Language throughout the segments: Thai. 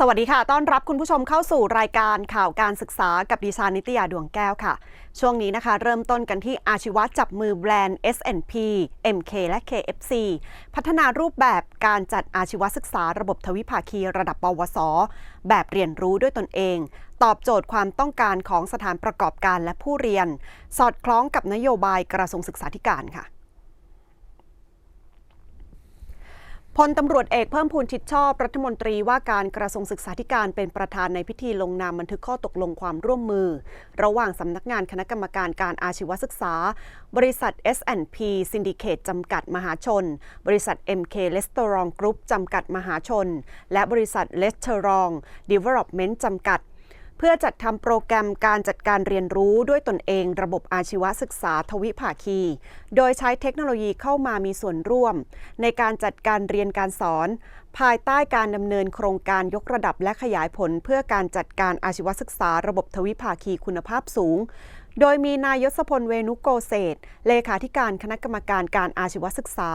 สวัสดีค่ะ ต้อนรับคุณผู้ชมเข้าสู่รายการข่าวการศึกษากับดิฉันนิตยาดวงแก้วค่ะ ช่วงนี้นะคะ เริ่มต้นกันที่อาชีวะจับมือแบรนด์ S&P MK และ KFC พัฒนารูปแบบการจัดอาชีวศึกษาระบบทวิภาคีระดับปวส แบบเรียนรู้ด้วยตนเอง ตอบโจทย์ความต้องการของสถานประกอบการและผู้เรียน สอดคล้องกับนโยบายกระทรวงศึกษาธิการค่ะ พลตำรวจเอกเพิ่มพูนชิดชอบรัฐมนตรีว่าการกระทรวงศึกษาธิการเป็นประธานในพิธีลงนามบันทึกข้อตกลงความร่วมมือ ระหว่างสำนักงานคณะกรรมการการอาชีวศึกษา บริษัท S&P Syndicate จำกัดมหาชน บริษัท MK Restaurant Group จำกัดมหาชน และบริษัท Restaurant Development จำกัด เพื่อจัดทำโปรแกรมการจัดการเรียนรู้ด้วยตนเองระบบอาชีวศึกษาทวิภาคี โดยใช้เทคโนโลยีเข้ามามีส่วนร่วม ในการจัดการเรียนการสอน ภายใต้การดำเนินโครงการยกระดับและขยายผล เพื่อการจัดการอาชีวศึกษาระบบทวิภาคีคุณภาพสูง โดยมีนายยศพลเวนุโกเศษเลขาธิการคณะกรรมการการอาชีวศึกษา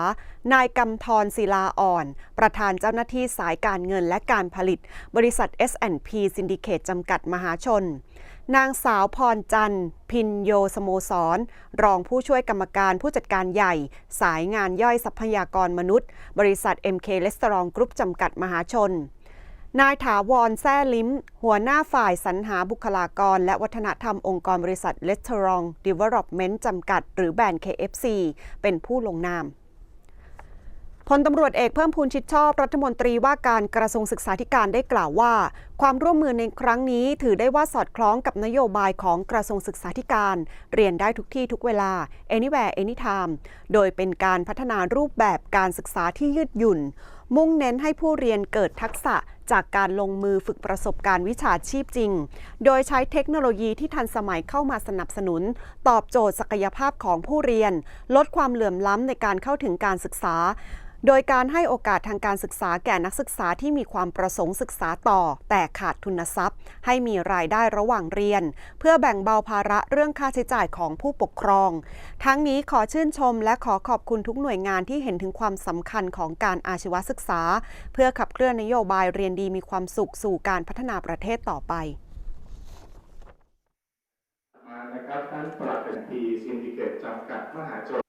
นายกำธรศิลาอ่อน ประธานเจ้าหน้าที่สายการเงินและการผลิต บริษัท S&P Syndicate จำกัดมหาชน นางสาวพรจันทร์พินโยสโมสร รองผู้ช่วยกรรมการผู้จัดการใหญ่ สายงานย่อยทรัพยากรมนุษย์ บริษัท MK Restaurant Group จำกัดมหาชน นายถาวรแซ่ลิ้ม หัวหน้าฝ่ายสรรหาบุคลากร และวัฒนธรรมองค์กรบริษัท Restaurant Development จำกัด หรือแบรนด์ KFC เป็นผู้ลงนามพลตำรวจเอกเพิ่มพูนชิดชอบรัฐมนตรีว่าการกระทรวงศึกษาธิการได้กล่าวว่า ความร่วมมือในครั้งนี้ถือได้ว่าสอดคล้องกับนโยบายของกระทรวงศึกษาธิการ เรียนได้ทุกที่ทุกเวลา anywhere anytime โดยเป็นการพัฒนารูปแบบการศึกษาที่ยืดหยุ่น มุ่งเน้นให้ผู้เรียนเกิดทักษะจากการลงมือฝึกประสบการณ์วิชาชีพจริง โดยใช้เทคโนโลยีที่ทันสมัยเข้ามาสนับสนุน ตอบโจทย์ศักยภาพของผู้เรียน ลดความเหลื่อมล้ำในการเข้าถึงการศึกษาโดยการให้โอกาสทางการศึกษาแก่นักศึกษาที่มีความประสงค์ศึกษาต่อ แต่ขาดทุนทรัพย์ ให้มีรายได้ระหว่างเรียน เพื่อแบ่งเบาภาระเรื่องค่าใช้จ่ายของผู้ปกครอง ทั้งนี้ขอชื่นชมและขอขอบคุณทุกหน่วยงานที่เห็นถึงความสำคัญของการอาชีวศึกษา เพื่อขับเคลื่อนนโยบายเรียนดีมีความสุขสู่การพัฒนาประเทศต่อไปมานะครับท่านปลัดเป็นทีซินดิเคตจำกัดมหาชน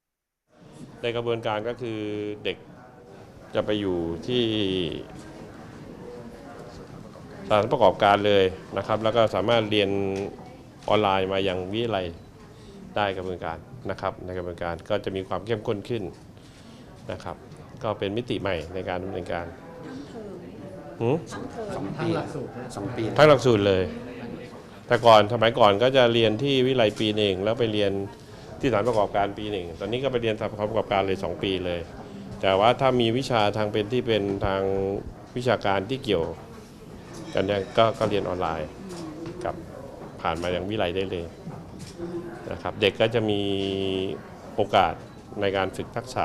ในกระบวนการก็คือเด็กจะไปอยู่ที่ สถานประกอบการเลยนะครับ แล้วก็สามารถเรียนออนไลน์มาอย่างวิทยาลัยได้กระบวนการนะครับในกระบวนการก็จะมีความเข้มข้นขึ้นนะครับ ก็เป็นมิติใหม่ในการดำเนินการหืมสองปีสองปีทั้งหลักสูตรเลย แต่ก่อนสมัยก่อนก็จะเรียนที่วิทยาลัยปีหนึ่งแล้วไปเรียนที่สถานประกอบการปีหนึ่งตอนนี้ก็ไปเรียนสถานประกอบการเลยสองปีเลย แต่ว่าถ้ามีวิชาทางเป็นที่เป็นทางวิชาการที่เกี่ยว กันเนี่ยก็ก็เรียนออนไลน์กับผ่านมาอย่างวิไลได้เลยนะครับเด็กก็จะมีโอกาสในการฝึกทักษะ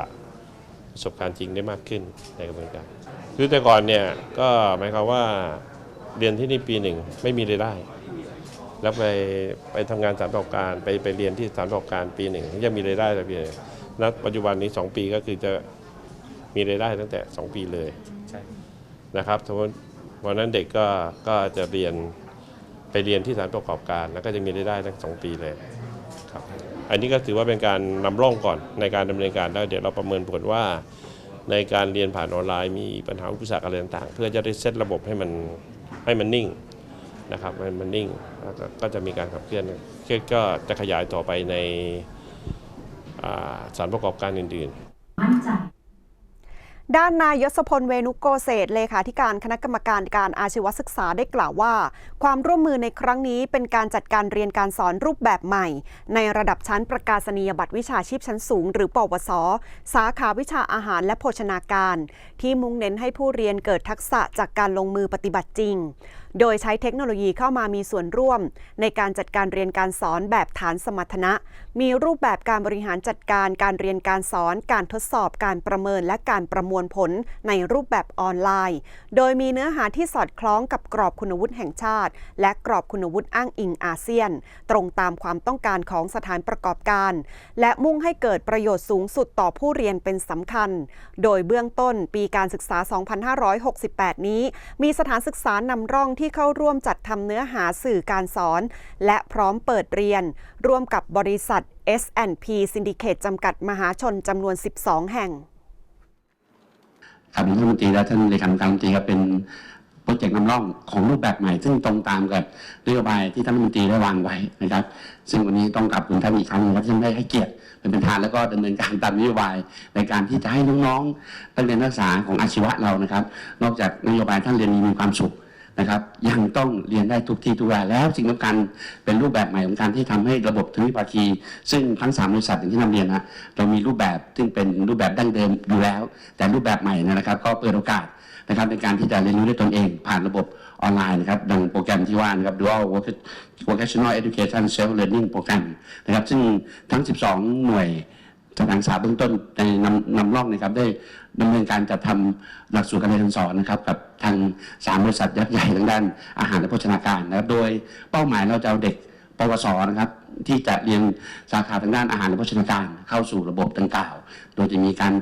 ประสบการณ์จริงได้มากขึ้นในกระบวนการคือแต่ก่อนเนี่ยก็หมายความว่าเรียนที่นี่ปีหนึ่งไม่มีรายได้ แล้วไปไปทำงานสถานประกอบการไปไปเรียนที่สถานประกอบการปีหนึ่งยังมีรายได้แต่ปีหนึ่งแล้วปัจจุบันนี้ 2 ปีก็คือจะมีรายได้ตั้งแต่ 2 ปีเลยใช่นะครับสมมติ วันนั้นเด็กก็ก็จะเรียนไปเรียนที่สถานประกอบการ แล้วก็จะมีรายได้ทั้งสองปีเลยครับอันนี้ก็ถือว่าเป็นการนำร่องก่อนในการดำเนินการแล้วเดี๋ยวเราประเมินผลว่า ในการเรียนผ่านออนไลน์มีปัญหาอุปสรรคอะไรต่างๆ เพื่อจะได้เซตระบบให้มันให้มันนิ่งนะครับมันมันนิ่งก็จะมีการขับเคลื่อนก็ก็จะขยายต่อไปในสถารประกอบการอื่นๆ ด้านนายยศพลเวนุโกเศษเลขาธิการคณะกรรมการการอาชีวศึกษาได้กล่าวว่า ความร่วมมือในครั้งนี้เป็นการจัดการเรียนการสอนรูปแบบใหม่ ในระดับชั้นประกาศนียบัตรวิชาชีพชั้นสูง หรือปวส สาขาวิชาอาหารและโภชนาการ ที่มุ่งเน้นให้ผู้เรียนเกิดทักษะจากการลงมือปฏิบัติจริง โดยใช้เทคโนโลยีเข้ามามีส่วนร่วม ในการจัดการเรียนการสอนแบบฐานสมรรถนะ มีรูปแบบการบริหารจัดการการเรียนการสอน การทดสอบการประเมินและการประมวลวลผลในรูปแบบออนไลน์ โดยมีเนื้อหาที่สอดคล้องกับกรอบคุณวุฒิแห่งชาติ และกรอบคุณวุฒิอ้างอิงอาเซียน ตรงตามความต้องการของสถานประกอบการ และมุ่งให้เกิดประโยชน์สูงสุดต่อผู้เรียนเป็นสำคัญ โดยเบื้องต้นปีการศึกษา 2568 นี้ มีสถานศึกษานำร่องที่เข้าร่วมจัดทำเนื้อหาสื่อการสอน และพร้อมเปิดเรียน ร่วมกับบริษัท S&P Syndicate จำกัดมหาชนจำนวน 12 แห่ง ครับท่านรัฐมนตรีและท่านเลขาธิการรัฐมนตรีครับเป็นโปรเจกต์นำร่องของรูปแบบใหม่ ซึ่งตรงตามกับนโยบายที่ท่านรัฐมนตรีได้วางไว้นะครับ ซึ่งวันนี้ต้องกลับคุณท่านอีกครั้งหนึงครับที่านได้ให้เกียรติเป็นประธานแล้วก็ดำเนินการตามนโยบายในการที่จะให้น้องๆนักเรียนนักศึกษาของอาชีวะเรานะครับ นอกจากนโยบายท่านเรียนมีความสุข นะครับยังต้องเรียนได้ทุกที่ทุกเวลาแล้วสิ่งสำคัญเป็นรูปแบบใหม่ของการที่ทำให้ระบบทวิภาคี ซึ่งทั้งสามบริษัทอย่างที่นำเรียนนะเรามีรูปแบบซึ่งเป็นรูปแบบดั้งเดิมอยู่แล้ว แต่รูปแบบใหม่นยนะครับ ก็เปิดโอกาสนะครับในการที่จะเรียนรู้ด้วยตนเอง ผ่านระบบออนไลน์นะครับดังโปรแกรมที่ว่านะครับ Dual Vocational Education Self Learning Program นะครับซึ่งทั้ง 12 หน่วย สถานศึกษาเบื้องต้นในนำนำร่องนะครับได้ดำเนินการจัดทำหลักสูตรการเรียนการสอนนะครับกับทางสามบริษัทยักษ์ใหญ่ทางด้านอาหารและโภชนาการนะครับโดยเป้าหมายเราจะเอาเด็กปวสนะครับที่จะเรียนสาขาทางด้านอาหารและโภชนาการเข้าสู่ระบบดังกล่าว โดยจะมีการ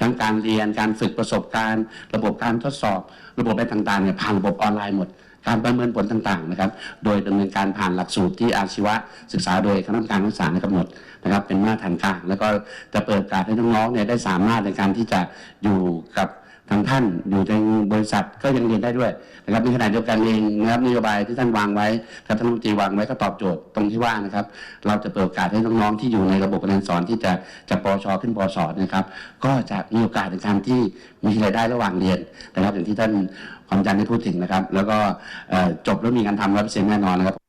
ทั้งการเรียนการฝึกประสบการณ์ ระบบการทดสอบ ระบบอะไรต่างๆเนี่ยผ่านระบบออนไลน์หมด การประเมินผลต่างๆนะครับ โดยดำเนินการผ่านหลักสูตรที่อาชีวะศึกษาโดยคณะกรรมการนักศึกษาในกำหนดนะครับ เป็นมาตรฐานกลางแล้วก็จะเปิดโอกาสให้น้องๆเนี่ยได้สามารถในการที่จะอยู่กับ ทางท่านอยู่ในบริษัทก็ยังเรียนได้ด้วยนะครับในขณะเดียวกันเองนะครับนโยบายที่ท่านวางไว้ครับท่านรัฐมนตรีวางไว้ก็ตอบโจทย์ตรงที่ว่านะครับ เราจะเปิดโอกาสให้น้องๆที่อยู่ในระบบการเรียนสอนที่จะจะปชขึ้นปชนะครับ ก็จะมีโอกาสในการที่มีรายได้ระหว่างเรียนนะครับอย่างที่ท่านความจันทร์ได้พูดถึงนะครับ แล้วก็จบแล้วมีงานทำร้อยเปอร์เซ็นต์แน่นอนนะครับ